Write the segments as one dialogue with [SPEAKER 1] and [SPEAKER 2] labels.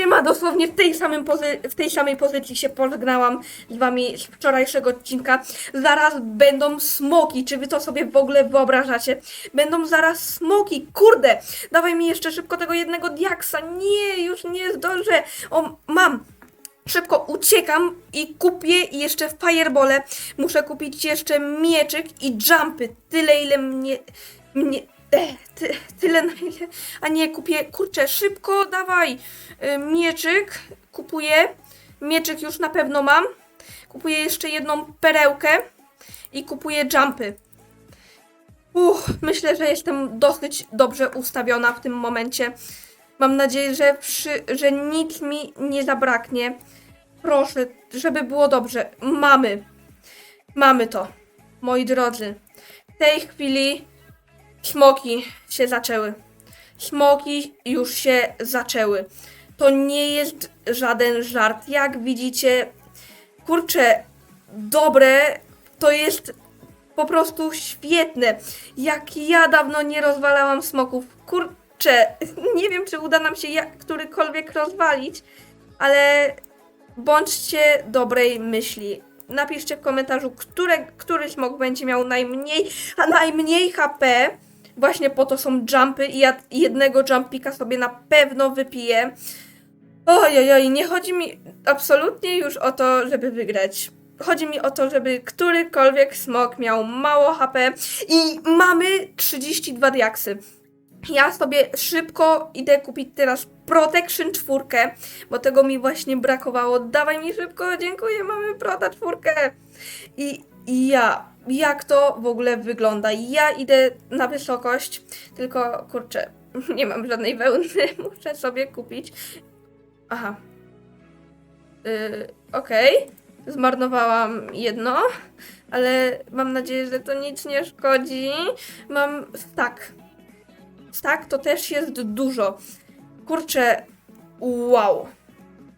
[SPEAKER 1] Siema, dosłownie w tej, samym pozy- w tej samej pozycji się pożegnałam z wami z wczorajszego odcinka. Zaraz będą smoki, czy wy to sobie w ogóle wyobrażacie? Będą zaraz smoki, kurde! Dawaj mi jeszcze szybko tego jednego diaksa. Nie, już nie zdążę. O, mam. Szybko uciekam i kupię jeszcze firebole. Muszę kupić jeszcze mieczyk i jumpy. Tyle ile mnie. mnie e, ty, tyle na ile. A nie, kupię. Kurczę, szybko, dawaj. Y, Mieczyk. Kupuję. Mieczyk już na pewno mam. Kupuję jeszcze jedną perełkę. I kupuję jumpy. Uch, myślę, że jestem dosyć dobrze ustawiona w tym momencie. Mam nadzieję, że, przy, że nic mi nie zabraknie. Proszę, żeby było dobrze. Mamy. Mamy to. Moi drodzy. W tej chwili smoki się zaczęły. Smoki już się zaczęły. To nie jest żaden żart. Jak widzicie, kurczę, dobre to jest po prostu świetne. Jak ja dawno nie rozwalałam smoków. Kurczę, nie wiem, czy uda nam się jak którykolwiek rozwalić, ale bądźcie dobrej myśli. Napiszcie w komentarzu, które, który smok będzie miał najmniej, a najmniej HP. Właśnie po to są jumpy i ja jednego jumpika sobie na pewno wypiję. Ojojoj, nie chodzi mi absolutnie już o to, żeby wygrać. Chodzi mi o to, żeby którykolwiek smok miał mało HP i mamy 32 diaksy. Ja sobie szybko idę kupić teraz Protection 4, bo tego mi właśnie brakowało. Dawaj mi szybko, dziękuję, mamy Prota 4. I, I ja, jak to w ogóle wygląda? Ja idę na wysokość, tylko kurczę, nie mam żadnej wełny, muszę sobie kupić. Aha. Yy, Okej, zmarnowałam jedno, ale mam nadzieję, że to nic nie szkodzi. Mam tak. Tak, to też jest dużo. Kurczę, wow.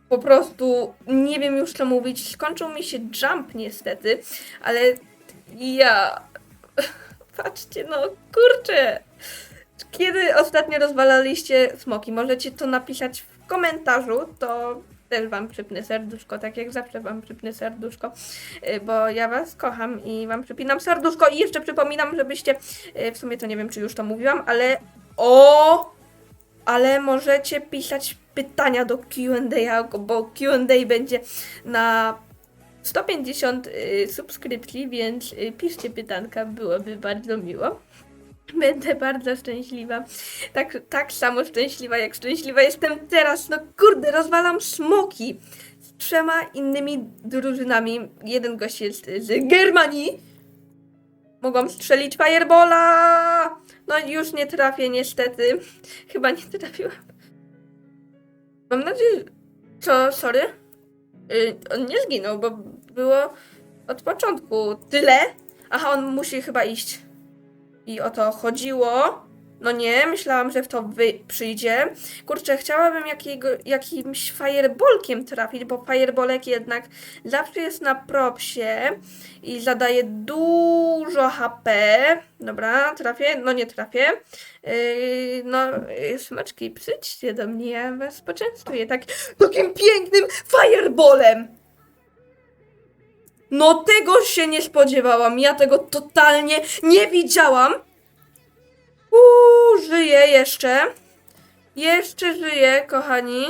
[SPEAKER 1] Po prostu nie wiem już co mówić. Skończył mi się jump niestety, ale ja. Patrzcie, no kurczę. Kiedy ostatnio rozwalaliście smoki? Możecie to napisać w komentarzu, to też wam przypnę serduszko, tak jak zawsze wam przypnę serduszko, y, bo ja was kocham i wam przypinam serduszko i jeszcze przypominam, żebyście, y, w sumie to nie wiem, czy już to mówiłam, ale o, ale możecie pisać pytania do Q&A, bo Q&A będzie na 150 y, subskrypcji, więc y, piszcie pytanka, byłoby bardzo miło. Będę bardzo szczęśliwa. Tak, tak samo szczęśliwa, jak szczęśliwa jestem teraz. No kurde, rozwalam smoki z trzema innymi drużynami. Jeden gość jest z Germanii. Mogłam strzelić firebola. No już nie trafię niestety. Chyba nie trafiłam. Mam nadzieję, co, sorry? Yy, on nie zginął, bo było od początku tyle. Aha, on musi chyba iść. I o to chodziło. No nie, myślałam, że w to wy przyjdzie. Kurczę, chciałabym jakiego, jakimś fireballkiem trafić, bo fireballek jednak zawsze jest na propsie i zadaje dużo HP. Dobra, trafię? No nie trafię. Yy, no, yy, smaczki, przyjdźcie do mnie, ja was poczęstuję tak, takim pięknym fireballem. No tego się nie spodziewałam, ja tego totalnie nie widziałam. Uuu, żyję jeszcze. Jeszcze żyję, kochani.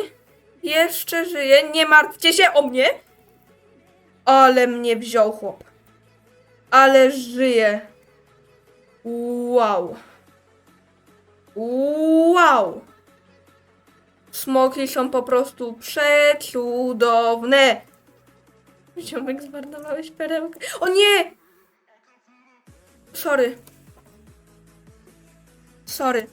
[SPEAKER 1] Jeszcze żyję, nie martwcie się o mnie. Ale mnie wziął chłop. Ale żyję. Wow. Wow. Smoki są po prostu przecudowne. Ziomek, zmarnowałeś perełkę. O nie! Sorry. Sorry.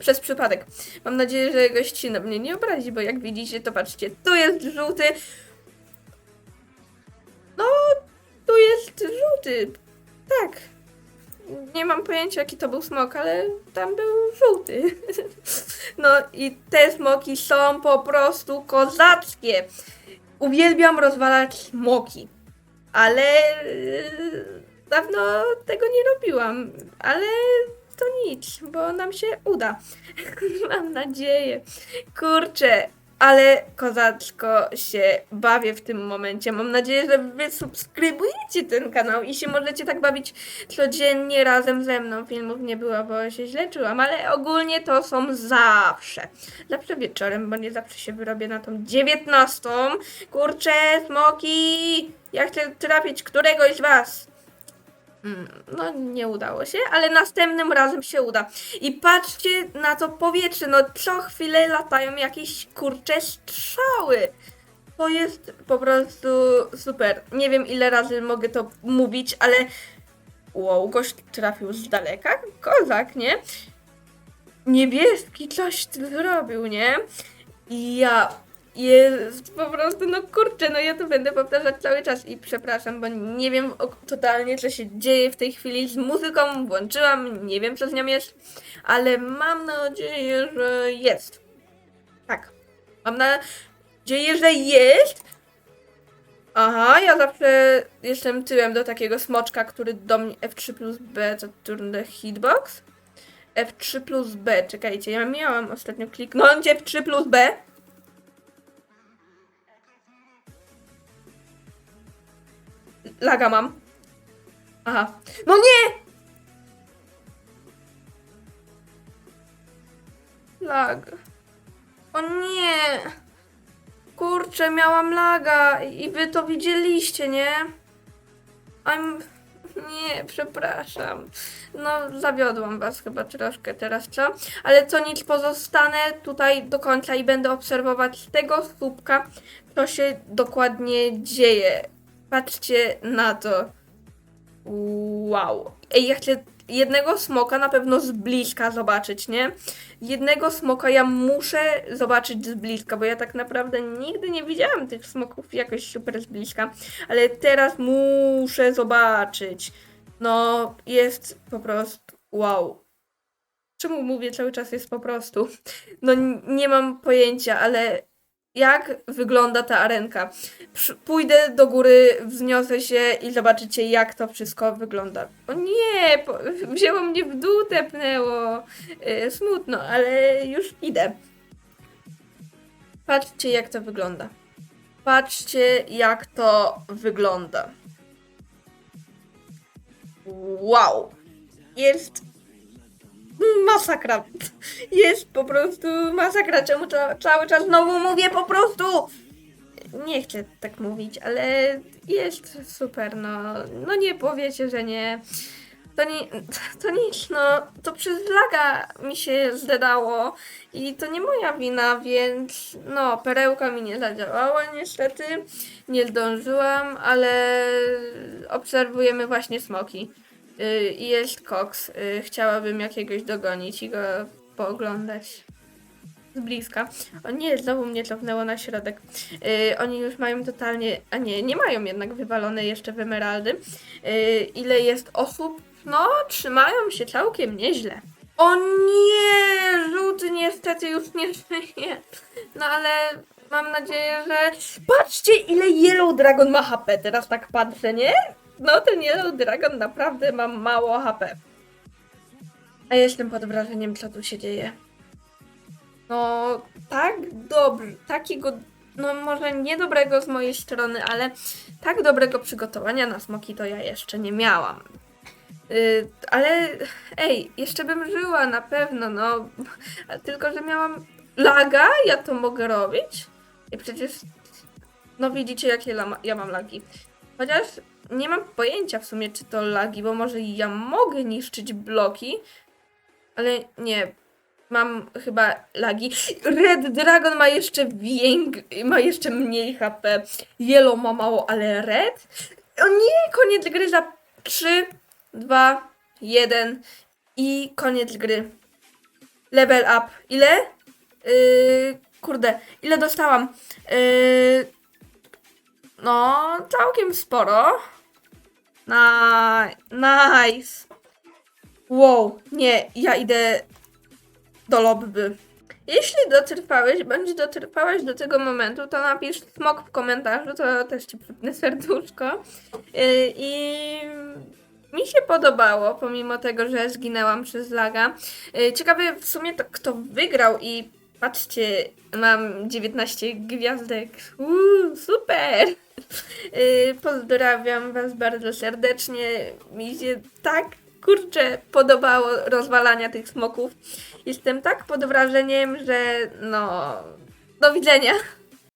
[SPEAKER 1] Przez przypadek. Mam nadzieję, że gości na mnie nie obrazi, bo jak widzicie, to patrzcie, tu jest żółty. No, tu jest żółty. Tak. Nie mam pojęcia, jaki to był smok, ale tam był żółty. No i te smoki są po prostu kozackie. Uwielbiam rozwalać smoki, ale yy, dawno tego nie robiłam, ale to nic, bo nam się uda. Mam nadzieję. Kurczę, ale kozaczko się bawię w tym momencie. Mam nadzieję, że wy subskrybujecie ten kanał i się możecie tak bawić codziennie razem ze mną. Filmów nie było, bo się źle czułam, ale ogólnie to są zawsze. Zawsze wieczorem, bo nie zawsze się wyrobię na tą dziewiętnastą. Kurczę, smoki! Ja chcę trafić któregoś z was. Mm, No, nie udało się, ale następnym razem się uda. I patrzcie na to powietrze, no co chwilę latają jakieś kurcze strzały. To jest po prostu super. Nie wiem ile razy mogę to mówić, ale wow, gość trafił z daleka. Kozak, nie? Niebieski coś zrobił, nie? I ja jest po prostu, no kurczę, no ja to będę powtarzać cały czas i przepraszam, bo nie wiem totalnie, co się dzieje w tej chwili z muzyką, włączyłam, nie wiem, co z nią jest, ale mam nadzieję, że jest. Tak, mam nadzieję, że jest. Aha, ja zawsze jestem tyłem do takiego smoczka, który do mnie F3 plus B to turn the hitbox. F3 plus B, czekajcie, ja miałam ostatnio kliknąć F3 plus B. Laga mam. Aha. No nie! Lag. O nie! Kurczę, miałam laga i wy to widzieliście, nie? I'm... Nie, przepraszam. No, zawiodłam was chyba troszkę teraz, co? Ale co nic, pozostanę tutaj do końca i będę obserwować tego słupka, co się dokładnie dzieje. Patrzcie na to. Wow. Ej, ja chcę jednego smoka na pewno z bliska zobaczyć, nie? Jednego smoka ja muszę zobaczyć z bliska, bo ja tak naprawdę nigdy nie widziałam tych smoków jakoś super z bliska, ale teraz muszę zobaczyć. No, jest po prostu wow. Czemu mówię cały czas jest po prostu? No, nie mam pojęcia, ale jak wygląda ta arenka? Pójdę do góry, wzniosę się i zobaczycie, jak to wszystko wygląda. O nie, wzięło mnie w dół, tepnęło. Yy, smutno, ale już idę. Patrzcie, jak to wygląda. Patrzcie, jak to wygląda. Wow. Jest masakra. Jest po prostu masakra. Czemu to cały czas znowu mówię po prostu? Nie chcę tak mówić, ale jest super, no. No nie powiecie, że nie. To, nie, to nic, no, to przez laga mi się zdedało i to nie moja wina, więc no, perełka mi nie zadziałała niestety, nie zdążyłam, ale obserwujemy właśnie smoki. Y, jest koks. Y, Chciałabym jakiegoś dogonić i go pooglądać z bliska. O nie, znowu mnie cofnęło na środek. Y, oni już mają totalnie, a nie, nie mają jednak wywalone jeszcze w emeraldy. Ile jest osób? No, trzymają się całkiem nieźle. O nie, żółty niestety już nie żyje. No ale mam nadzieję, że... Patrzcie, ile Yellow Dragon ma HP, teraz tak patrzę, nie? No, ten Yellow Dragon naprawdę ma mało HP. A jestem pod wrażeniem, co tu się dzieje. No, tak dobrze, takiego, no może niedobrego z mojej strony, ale tak dobrego przygotowania na smoki to ja jeszcze nie miałam. Yy, ale ej, jeszcze bym żyła na pewno, no. Tylko, że miałam laga, ja to mogę robić. I przecież, no widzicie jakie ja mam lagi. Chociaż nie mam pojęcia w sumie, czy to lagi, bo może ja mogę niszczyć bloki, ale nie, mam chyba lagi. Red Dragon ma jeszcze więk, ma jeszcze mniej HP. Yellow ma mało, ale Red? O nie, koniec gry za 3, 2, 1 i koniec gry. Level up. Ile? Yy, kurde, ile dostałam? Yy, no, całkiem sporo. Ni- nice. Wow, nie, ja idę do lobby. Jeśli dotrwałeś, bądź dotrwałaś do tego momentu, to napisz smok w komentarzu, to też ci przypnę serduszko. Yy, I mi się podobało, pomimo tego, że zginęłam przez laga. Yy, Ciekawe w sumie to, kto wygrał i Patrzcie, mam 19 gwiazdek. Uuu, super! Yy, pozdrawiam Was bardzo serdecznie. Mi się tak kurczę podobało rozwalania tych smoków. Jestem tak pod wrażeniem, że no. Do widzenia.